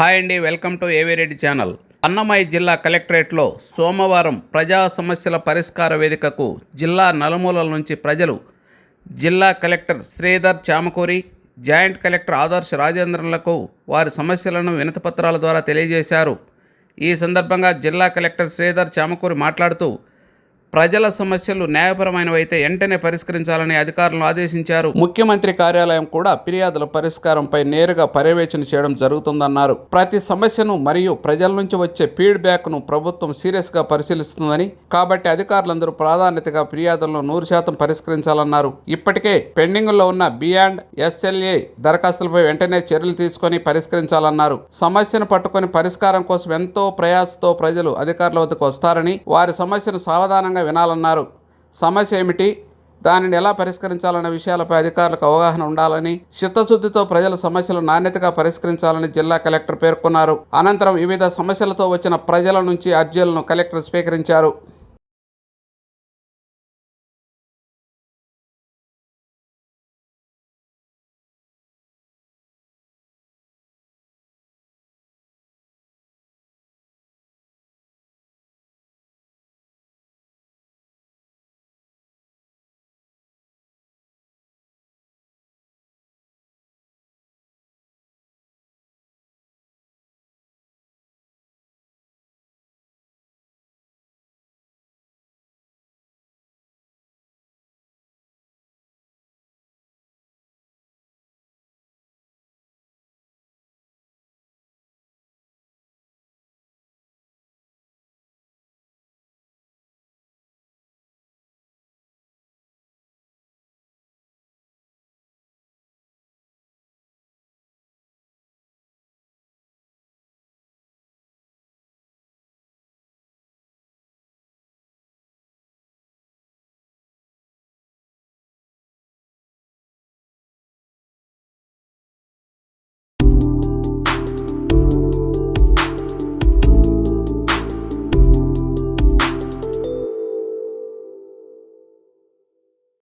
Hi అండి welcome to AV Reddy channel. Annamayya జిల్లా కలెక్టరేట్లో సోమవారం ప్రజా సమస్యల పరిష్కార వేదికకు జిల్లా నలుమూలల నుంచి ప్రజలు జిల్లా collector Sridhar Chamakuri joint collector Adarsh రాజేంద్రన్లకు వారి సమస్యలను వినతిపత్రాల ద్వారా తెలియజేశారు. ఈ సందర్భంగా జిల్లా కలెక్టర్ శ్రీధర్ చామకూరి మాట్లాడుతూ ప్రజల సమస్యలు న్యాయపరమైనవైతే వెంటనే పరిష్కరించాలని అధికారులను ఆదేశించారు. ముఖ్యమంత్రి కార్యాలయం కూడా ఫిర్యాదుల పరిష్కారంపై నేరుగా పర్యవేక్షణ చేయడం జరుగుతుందన్నారు. ప్రతి సమస్యను మరియు ప్రజల నుంచి వచ్చే ఫీడ్బ్యాక్ను ప్రభుత్వం సీరియస్గా పరిశీలిస్తుందని కాబట్టి అధికారులందరూ ప్రాధాన్యతగా ఫిర్యాదులను నూరు శాతం పరిష్కరించాలన్నారు. ఇప్పటికే పెండింగ్లో ఉన్న బియాండ్ ఎస్ఎల్ఏ దరఖాస్తులపై వెంటనే చర్యలు తీసుకొని పరిష్కరించాలన్నారు. సమస్యను పట్టుకొని పరిష్కారం కోసం ఎంతో ప్రయాసతో ప్రజలు అధికారుల వద్దకు వస్తారని వారి సమస్యను సావధానంగా వినాలన్నారు. సమస్య ఏమిటి? దానిని ఎలా పరిష్కరించాలన్న విషయాలపై అధికారులకు అవగాహన ఉండాలని చిత్తశుద్ధితో ప్రజల సమస్యలు నాణ్యతగా పరిష్కరించాలని జిల్లా కలెక్టర్ పేర్కొన్నారు. అనంతరం వివిధ సమస్యలతో వచ్చిన ప్రజల నుంచి అర్జీలను కలెక్టర్ స్వీకరించారు.